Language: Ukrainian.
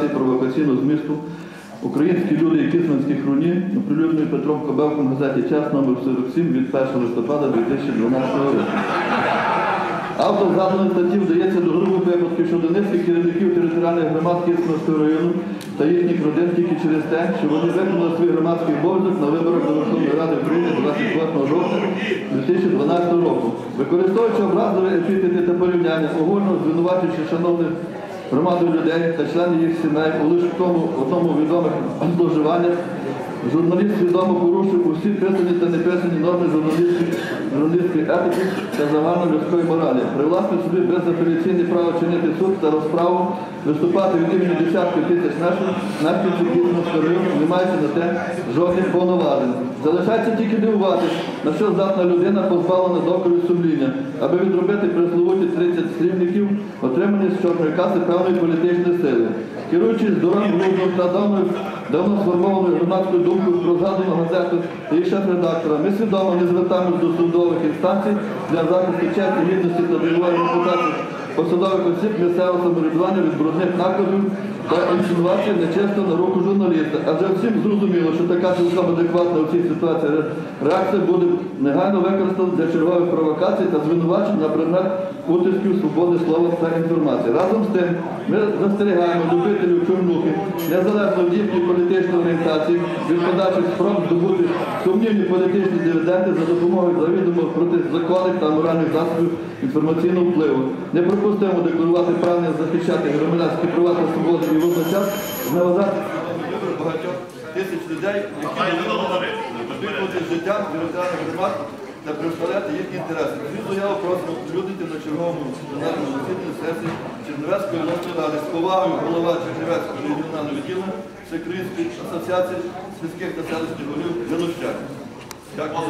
провокаційного змісту Українські люди і Кисменські хроні, оприлюднений Петром Кобелком газеті Час номер 47 від 1 листопада 2012 року. Автор згаданої статті вдається до групи випадків щодо низки керівників територіальних громад Київського району та їхніх родин тільки через те, що вони виконали свій громадський обов'язок на виборах до Верховної Ради України 28 жовтня 2012 року. Використовуючи образливі епітети та порівняння, огульно звинувачуючи шановних громаду людей та членів їх сімей у лише в тому одному відомих зловживаннях, Журналіст свідомо порушив усі писані та неписані норми журналістської, етики та загальнолюдської моралі. Привласнив собі безапеляційне право чинити суд та розправу, виступати від імені десятків тисяч наших мешканців Київського району, не маючи на те жодних повноважень. Залишається тільки дивуватись, на що здатна людина позбавлена докору сумління, аби відробити присловуті 30 слівників, отримані з чорної каси певної політичної сили. Керуючись здоровим глузом та давною давно сформованою громадською думкою про згадану газету та її шеф-редактора, ми свідомо не звертаємось до судових інстанцій для захисту честі, гідності та бойової репутації посадових осіб місцевого самоврядування від брудних накладів та інсинуацій нечесно на руку журналіста. Адже всім зрозуміло, що така цілком адекватна у цій ситуації реакція буде негайно використана для чергових провокацій та звинувачень на предмет утисків свободи слова та інформації. Разом з тим, ми застерігаємо любителів чорнухи, незалежно від їхньої політичної орієнтації, від подальших спроб здобути сумнівні політичні дивіденди за допомогою завідомо протизаконних та моральних засобів інформаційного впливу. Не пропустимо декларувати прагнення захищати громадянські права та свободи і водночас зневажати багатьох тисяч людей, які опікувати життя територіальних громад та представляти їхні інтереси. Цю заяву просимо оприлюднити на черговому пленарному засіданні сесії Чернівецької обласної ради з повагою голова Чернівецького регіонального відділення Всеукраїнської асоціації сільських та селищних голів. Дякую.